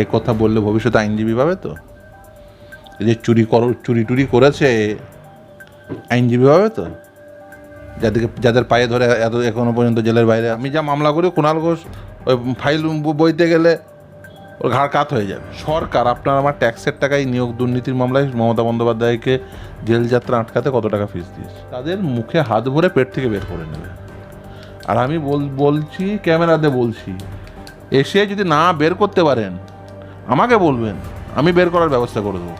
এ কথা বললে ভবিষ্যতে আইনজীবী পাবে তো? যে চুরি কর, চুরি টুরি করেছে, আইনজীবী পাবে তো? যাদেরকে, যাদের পায়ে ধরে এত, এখনও পর্যন্ত জেলের বাইরে, আমি যা মামলা করি কুণাল ঘোষ, ওই ফাইল বইতে গেলে ওর ঘাড় কাত হয়ে যাবে। সরকার, আপনার আমার ট্যাক্সের টাকায় নিয়োগ দুর্নীতির মামলায় মমতা বন্দ্যোপাধ্যায়কে জেল যাত্রা আটকাতে কত টাকা ফিস দিয়েছে? তাদের মুখে হাত ভরে পেট থেকে বের করে নেবে। আর আমি বল, বলছি, ক্যামেরাতে বলছি, এসে যদি না বের করতে পারেন আমাকে বলবেন, আমি বের করার ব্যবস্থা করে দেবো।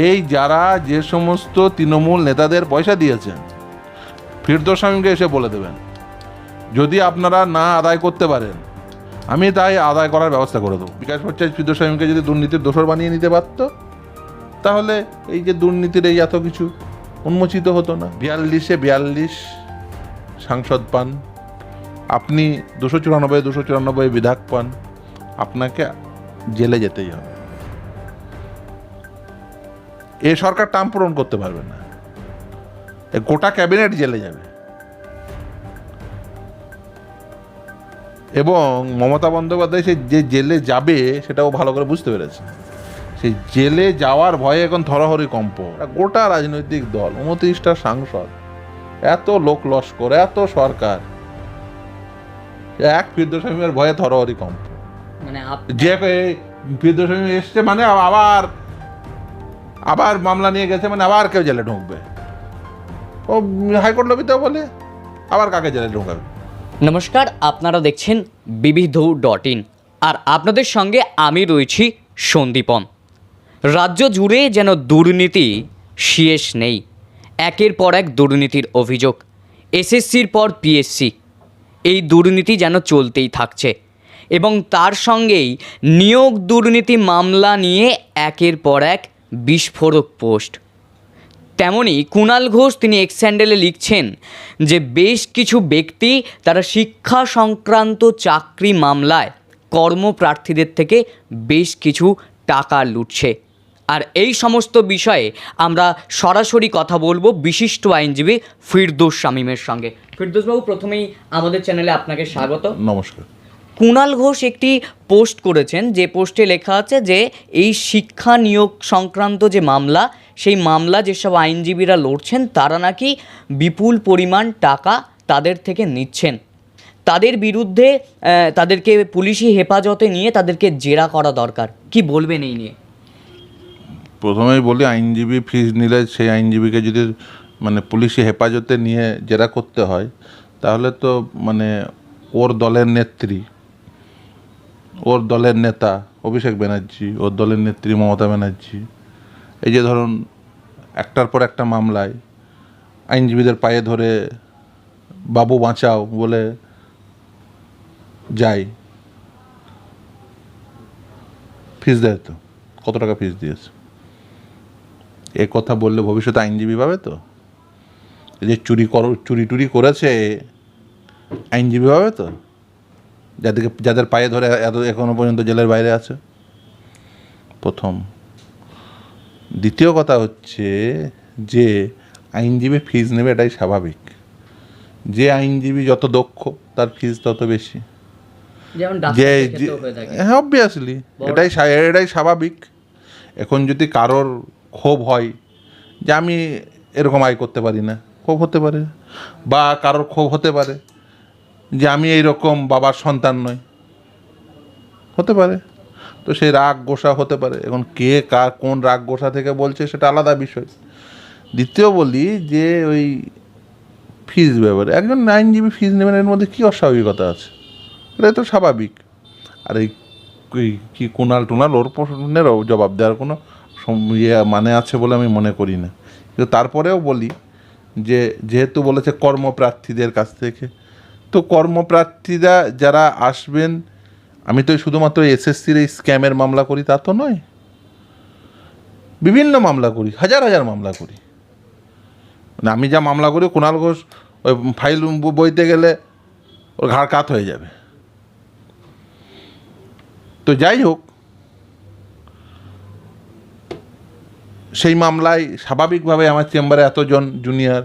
এই যারা যে সমস্ত তৃণমূল নেতাদের পয়সা দিয়েছেন, ফিরদোস স্বামীকে এসে বলে দেবেন, যদি আপনারা না আদায় করতে পারেন, আমি তাই আদায় করার ব্যবস্থা করে দেবো। বিকাশ ভট্টাচার্য ফিরদোস স্বামীকে যদি দুর্নীতির দোষর বানিয়ে নিতে পারত, তাহলে এই যে দুর্নীতির এই এত কিছু উন্মোচিত হতো না। বিয়াল্লিশে বিয়াল্লিশ সাংসদ পান, আপনি দুশো চুরানব্বই দুশো চুরানব্বই বিধায়ক পান আপনাকে জেলে যেতেই হবে। এ সরকার টার্ম পূরণ করতে পারবে না। গোটা ক্যাবিনেট জেলে যাবে। এবং মমতা বন্দ্যোপাধ্যায় সে যে জেলে যাবে, সেটাও ভালো করে বুঝতে পেরেছে। সেই জেলে যাওয়ার ভয়ে এখন থরহরি কম্প গোটা রাজনৈতিক দল, উনত্রিশটা সাংসদ, এত লোক লস্কর, এত সরকার। এক ফিরদোস্বামীর ভয়ে থরহরি কম্প মানে আপ- যে ফিরদোস্বামী এসছে মানে আবার আবার মামলা নিয়ে গেছে মানে আবার কেউ জেলে ঢুকবে। ও হাইকোর্ট লবিতেও বলে আবার কাকে জেলে ঢুকাবে? নমস্কার আপনারা দেখছেন বিবিধ ডট ইন। আর আপনাদের সঙ্গে আমি রয়েছি সন্দীপন রাজ্য জুড়ে যেন দুর্নীতি শেষ নেই। একের পর এক দুর্নীতির অভিযোগ। এসএসসির পর পিএসসি। এই দুর্নীতি যেন চলতেই থাকছে। এবং তার সঙ্গেই নিয়োগ দুর্নীতি মামলা নিয়ে একের পর এক বিস্ফোরক পোস্ট। তেমনি কুণাল ঘোষ তিনি এক্স স্যান্ডেলে লিখছেন যে বেশ কিছু ব্যক্তি তারা শিক্ষা সংক্রান্ত চাকরি মামলায় কর্মপ্রার্থীদের থেকে বেশ কিছু টাকা লুটছে। আর এই সমস্ত বিষয়ে আমরা সরাসরি কথা বলব বিশিষ্ট আইনজীবী ফিরদোস শামীমের সঙ্গে। ফিরদোসবাবু, প্রথমেই আমাদের চ্যানেলে আপনাকে স্বাগত। নমস্কার। কুণাল ঘোষ একটি পোস্ট করেছেন, যে পোস্টে লেখা আছে যে এই শিক্ষা নিয়োগ সংক্রান্ত যে মামলা, সেই মামলা যেসব আইনজীবীরা লড়ছেন, তারা নাকি বিপুল পরিমাণ টাকা তাদের থেকে নিচ্ছেন। তাদের বিরুদ্ধে তাদেরকে পুলিশি হেফাজতে নিয়ে তাদেরকে জেরা করা দরকার। কি বলবেন এই নিয়ে? প্রথমেই বলি, আইনজীবী ফিজ নিলে সেই আইনজীবীকে যদি মানে পুলিশি হেফাজতে নিয়ে জেরা করতে হয়, তাহলে তো মানে ওর দলের নেত্রী ওর দলের নেতা অভিষেক ব্যানার্জি, ওর দলের নেত্রী মমতা ব্যানার্জি। এই যে ধরুন, একটার পর একটা মামলায় আইনজীবীদের পায়ে ধরে বাবু বাঁচাও বলে যায়। ফিস দেয় তো? কত টাকা ফিস দিয়েছে? এ কথা বললে ভবিষ্যতে আইনজীবী পাবে তো? যে চুরি কর, চুরি টুরি করেছে, আইনজীবী পাবে তো? যাদেরকে যাদের পায়ে ধরে এত এখনও পর্যন্ত জেলের বাইরে আছে। প্রথম। দ্বিতীয় কথা হচ্ছে যে আইনজীবী ফিজ নেবে এটাই স্বাভাবিক। যে আইনজীবী যত দক্ষ তার ফিজ তত বেশি। যে হ্যাঁ অবভিয়াসলি এটাই এটাই স্বাভাবিক। এখন যদি কারোর ক্ষোভ হয় যে আমি এরকম আয় করতে পারি না ক্ষোভ হতে পারে। বা কারোর ক্ষোভ হতে পারে। যে আমি এইরকম বাবার সন্তান নই। হতে পারে। তো সেই রাগ গোসা হতে পারে। এখন কে কার কোন রাগ গোসা থেকে বলছে সেটা আলাদা বিষয়। দ্বিতীয় বলি যে ওই ফিজ ব্যাপারে। একজন আইনজীবী ফিজ নেবেন, এর মধ্যে কী অস্বাভাবিকতা আছে? এটা তো স্বাভাবিক। আর এই এই কি কুনাল টুনাল, ওর প্রশ্নেরও জবাব দেওয়ার কোনো ইয়ে মানে আছে বলে আমি মনে করি না। কিন্তু তারপরেও বলি যে, যেহেতু বলেছে কর্মপ্রার্থীদের কাছ থেকে কর্মপ্রার্থীরা যারা আসবেন, আমি তো শুধুমাত্র এসএসসির এই স্ক্যামের মামলা করি, তা তো নয়। বিভিন্ন মামলা করি, হাজার হাজার মামলা করি। মানে আমি যা মামলা করি কুণাল ঘোষ ওই ফাইল বইতে গেলে ওর ঘাড় কাত হয়ে যাবে। তো যাই হোক, সেই মামলায় স্বাভাবিকভাবে আমার চেম্বারে এতজন জুনিয়র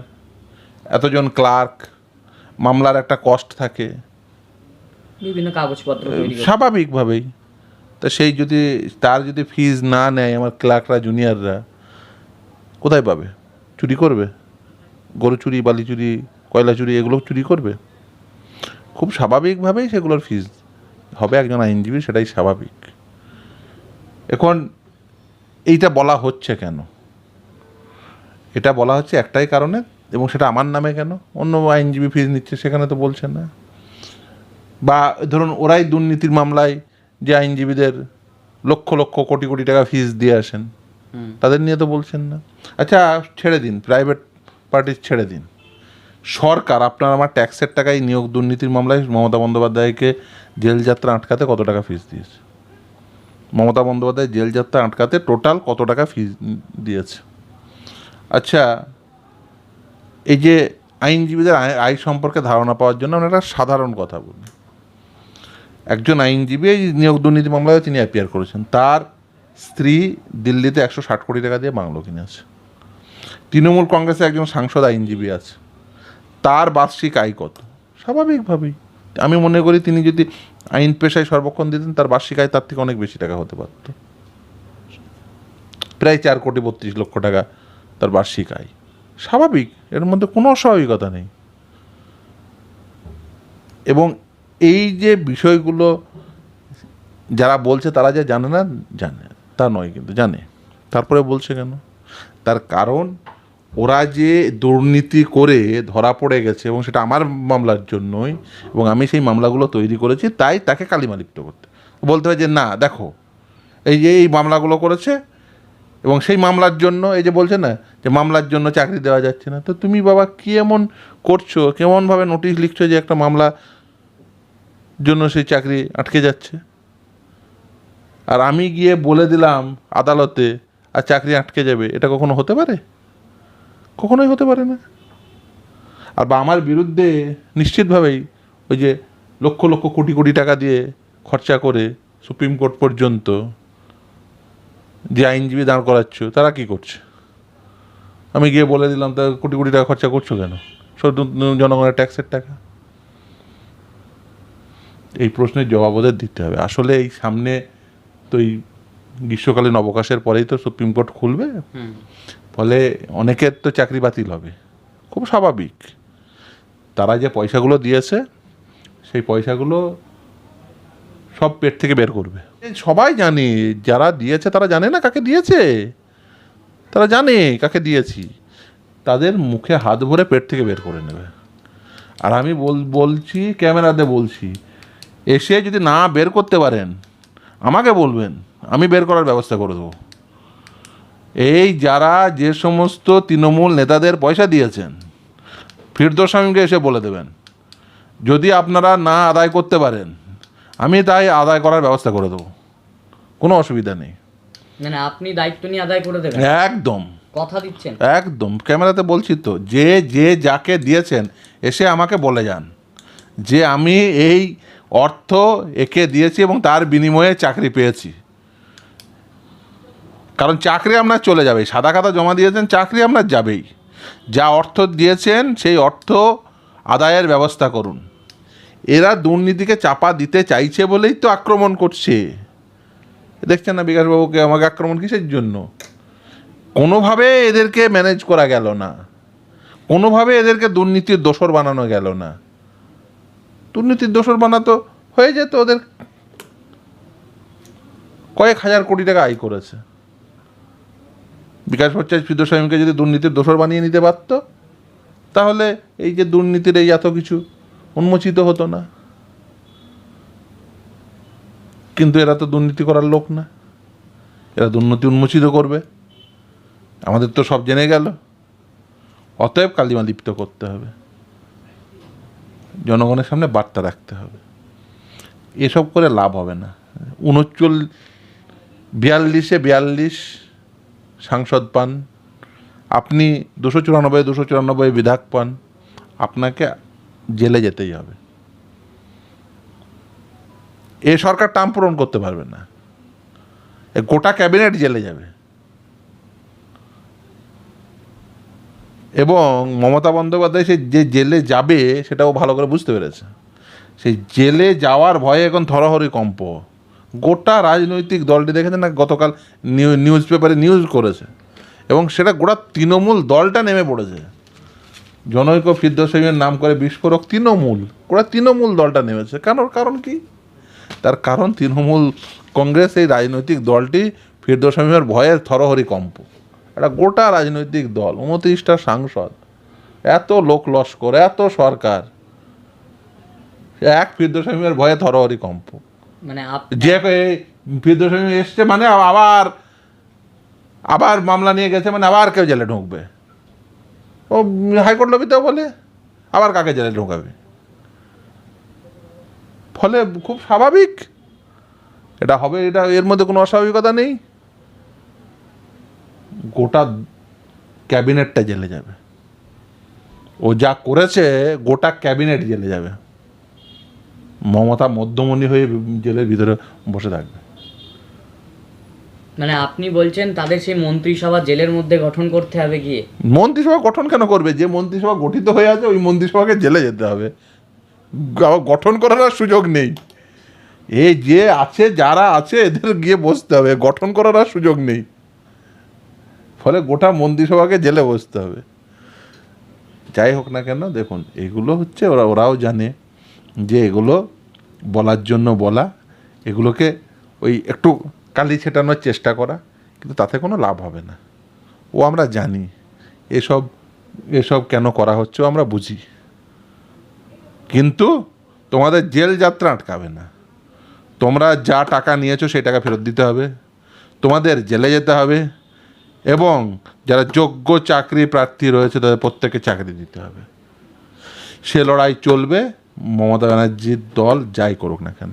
এতজন ক্লার্ক মামলার একটা কস্ট থাকে। বিভিন্ন কাগজপত্র স্বাভাবিকভাবেই। তা সেই যদি তার যদি ফিজ না নেয় আমার ক্লার্করা জুনিয়ররা কোথায় পাবে? চুরি করবে? গরু চুরি বালি চুরি কয়লা চুরি এগুলো চুরি করবে? খুব স্বাভাবিকভাবেই সেগুলোর ফিজ হবে একজন আইনজীবী সেটাই স্বাভাবিক। এখন এইটা বলা হচ্ছে কেন? এটা বলা হচ্ছে একটাই কারণে এবং সেটা আমার নামে কেন? অন্য আইনজীবী ফিজ নিচ্ছে সেখানে তো বলছে না। বা ধরুন ওরাই দুর্নীতির মামলায় যে আইনজীবীদের লক্ষ লক্ষ কোটি কোটি টাকা ফিজ দিয়ে আসেন তাদের নিয়ে তো বলছেন না। আচ্ছা ছেড়ে দিন প্রাইভেট পার্টি ছেড়ে দিন। সরকার আপনার আমার ট্যাক্সের টাকায় নিয়োগ দুর্নীতির মামলায় মমতা বন্দ্যোপাধ্যায়কে জেল যাত্রা আটকাতে কত টাকা ফিস দিয়েছে? মমতা বন্দ্যোপাধ্যায় জেল যাত্রা আটকাতে টোটাল কত টাকা ফিস দিয়েছে? আচ্ছা এই যে আইনজীবীদের আয় সম্পর্কে ধারণা পাওয়ার জন্য আমরা একটা সাধারণ কথা বলি। একজন আইনজীবী এই নিয়োগ দুর্নীতি মামলায় তিনি অ্যাপিয়ার করেছেন। তার স্ত্রী দিল্লিতে একশো ষাট কোটি টাকা দিয়ে বাংলো কিনেছে। তৃণমূল কংগ্রেসে একজন সাংসদ আইনজীবী আছে। তার বার্ষিক আয় কত? স্বাভাবিকভাবেই। আমি মনে করি তিনি যদি আইন পেশায় সর্বক্ষণ দিতেন, তার বার্ষিক আয় তার থেকে অনেক বেশি টাকা হতে পারত। প্রায় চার কোটি বত্রিশ লক্ষ টাকা তার বার্ষিক আয়। স্বাভাবিক, এর মধ্যে কোনো অস্বাভাবিকতা নেই। এবং এই যে বিষয়গুলো যারা বলছে তারা যে জানে না, জানে, তা নয় কিন্তু, জানে। তারপরে বলছে কেন? তার কারণ, ওরা যে দুর্নীতি করে ধরা পড়ে গেছে এবং সেটা আমার মামলার জন্যই এবং আমি সেই মামলাগুলো তৈরি করেছি, তাই তাকে কালিমালিপ্ত করতে। বলতে হয় যে, না, দেখো, এই যে এই মামলাগুলো করেছে এবং সেই মামলার জন্য এই যে বলছে না যে মামলার জন্য চাকরি দেওয়া যাচ্ছে না। তো তুমি বাবা কী এমন করছ? কেমনভাবে নোটিশ লিখছো যে একটা মামলা জন্য সেই চাকরি আটকে যাচ্ছে? আর আমি গিয়ে বলে দিলাম আদালতে, আর চাকরি আটকে যাবে। এটা কখনো হতে পারে? কখনোই হতে পারে না। আর বা আমার বিরুদ্ধে নিশ্চিতভাবেই ওই যে লক্ষ লক্ষ কোটি কোটি টাকা দিয়ে খরচা করে সুপ্রিম কোর্ট পর্যন্ত যে আইনজীবী দাঁড় করাচ্ছ, তারা কি করছে? আমি গিয়ে বলে দিলাম তা কোটি কোটি টাকা খরচা করছ কেন? জনগণের ট্যাক্সের টাকা? এই প্রশ্নের জবাব ওদের দিতে হবে। আসলে এই সামনে তো এই গ্রীষ্মকালীন অবকাশের পরেই তো সুপ্রিম কোর্ট খুলবে। ফলে অনেকের তো চাকরি বাতিল হবে। খুব স্বাভাবিক। তারা যে পয়সাগুলো দিয়েছে সেই পয়সাগুলো সব পেট থেকে বের করবে। সবাই জানে যারা দিয়েছে তারা জানে না কাকে দিয়েছে। তারা জানে কাকে দিয়েছি। তাদের মুখে হাত ভরে পেট থেকে বের করে নেবে। আর আমি বল, বলছি, ক্যামেরাতে বলছি, এসে যদি না বের করতে পারেন, আমাকে বলবেন, আমি বের করার ব্যবস্থা করে দেবো। এই যারা যে সমস্ত তৃণমূল নেতাদের পয়সা দিয়েছেন, ফিরদোস স্বামীকে এসে বলে দেবেন, যদি আপনারা না আদায় করতে পারেন, আমি তাই আদায় করার ব্যবস্থা করে দেবো। কোনো অসুবিধা নেই। মানে আপনি দায়িত্ব নিয়ে আদায় করে দেবেন। একদম। কথা দিচ্ছেন। একদম। ক্যামেরাতে বলছি তো যে যে যাকে দিয়েছেন এসে আমাকে বলে যান। যে আমি এই অর্থ একে দিয়েছি এবং তার বিনিময়ে চাকরি পেয়েছি। কারণ চাকরি আপনার চলে যাবে। সাদা খাতা জমা দিয়েছেন চাকরি আপনার যাবেই। যা অর্থ দিয়েছেন সেই অর্থ আদায়ের ব্যবস্থা করুন। এরা দুর্নীতিকে চাপা দিতে চাইছে বলেই তো আক্রমণ করছে। দেখছেন না বিকাশবাবুকে আমাকে আক্রমণ কিসের জন্য? কোনোভাবে এদেরকে ম্যানেজ করা গেল না। কোনোভাবে এদেরকে দুর্নীতির দোষর বানানো গেল না। দুর্নীতির দোষর বানাতো হয়ে যেত ওদের। কয়েক হাজার কোটি টাকা আয় করেছে। বিকাশ ভট্টাচার্য ফিদোস্বামীকে যদি দুর্নীতির দোষর বানিয়ে নিতে পারত, তাহলে এই যে দুর্নীতির এই এত কিছু উন্মোচিত হতো না। কিন্তু এরা তো দুর্নীতি করার লোক না। এরা দুর্নীতি উন্মোচিত করবে। আমাদের তো সব জেনে গেল। অতএব কালিমা লিপ্ত করতে হবে। জনগণের সামনে বার্তা রাখতে হবে। এসব করে লাভ হবে না। উনচল বিয়াল্লিশে বিয়াল্লিশ সাংসদ পান। আপনি দুশো চুরানব্বই দুশো চুরানব্বই বিধায়ক পান। আপনাকে জেলে যেতেই হবে। এ সরকার টার্ম পূরণ করতে পারবে না। গোটা ক্যাবিনেট জেলে যাবে। এবং মমতা বন্দ্যোপাধ্যায় সে যে জেলে যাবে, সেটাও ভালো করে বুঝতে পেরেছে। সেই জেলে যাওয়ার ভয়ে এখন থরহরি কম্প। গোটা রাজনৈতিক দলটি দেখেছে না, গতকাল নিউজ পেপারে নিউজ করেছে। এবং সেটা গোটা তৃণমূল দলটা নেমে পড়েছে। জনৈক ফিরদোসীমের নাম করে বিস্ফোরক তৃণমূল, গোটা তৃণমূল দলটা নেমেছে। কেন, কারণ কি? তার কারণ তৃণমূল কংগ্রেস এই রাজনৈতিক দলটি ফিরদোসীমের ভয়ের থরহরি কম্প। একটা গোটা রাজনৈতিক দল উনত্রিশটা সাংসদ এত লোক লস্কর এত সরকার এক ফিরদোসীমের ভয়ে থরহরি কম্প। মানে যে ফিরদোসী এসছে মানে আবার আবার মামলা নিয়ে গেছে মানে আবার কেউ জেলে ঢুকবে। ও হাইকোর্ট লবিতেও বলে আবার কাকে জেলে ঢুকাবে? ফলে খুব স্বাভাবিক। এটা হবে এটা এর মধ্যে কোনো অস্বাভাবিকতা নেই। গোটা ক্যাবিনেটটা জেলে যাবে। ও যা করেছে গোটা ক্যাবিনেট জেলে যাবে। মমতা মধ্যমণি হয়ে জেলের ভিতরে বসে থাকবে। মানে আপনি বলছেন তাদের সেই মন্ত্রিসভা জেলের মধ্যে গঠন করতে হবে গিয়ে? মন্ত্রিসভা গঠন কেন করবে? যে মন্ত্রিসভা গঠিত হয়ে আছে ওই মন্ত্রিসভাকে জেলে যেতে হবে। গঠন করার আর সুযোগ নেই। এই যে আছে, যারা আছে, এদের গিয়ে বসতে হবে। গঠন করার আর সুযোগ নেই। ফলে গোটা মন্ত্রিসভাকে জেলে বসতে হবে। যাই হোক না কেন, দেখুন, এগুলো হচ্ছে, ওরা ওরাও জানে যে এগুলো বলার জন্য বলা, এগুলোকে ওই একটু কালি ছেটানোর চেষ্টা করা, কিন্তু তাতে কোনো লাভ হবে না। ও আমরা জানি, এসব এসব কেন করা হচ্ছে আমরা বুঝি। কিন্তু তোমাদের জেল যাত্রা আটকাবে না। তোমরা যা টাকা নিয়েছো সেই টাকা ফেরত দিতে হবে। তোমাদের জেলে যেতে হবে এবং যারা যোগ্য চাকরি প্রার্থী রয়েছে তাদের প্রত্যেকে চাকরি দিতে হবে। সে লড়াই চলবে। মমতা ব্যানার্জির দল যাই করুক না কেন।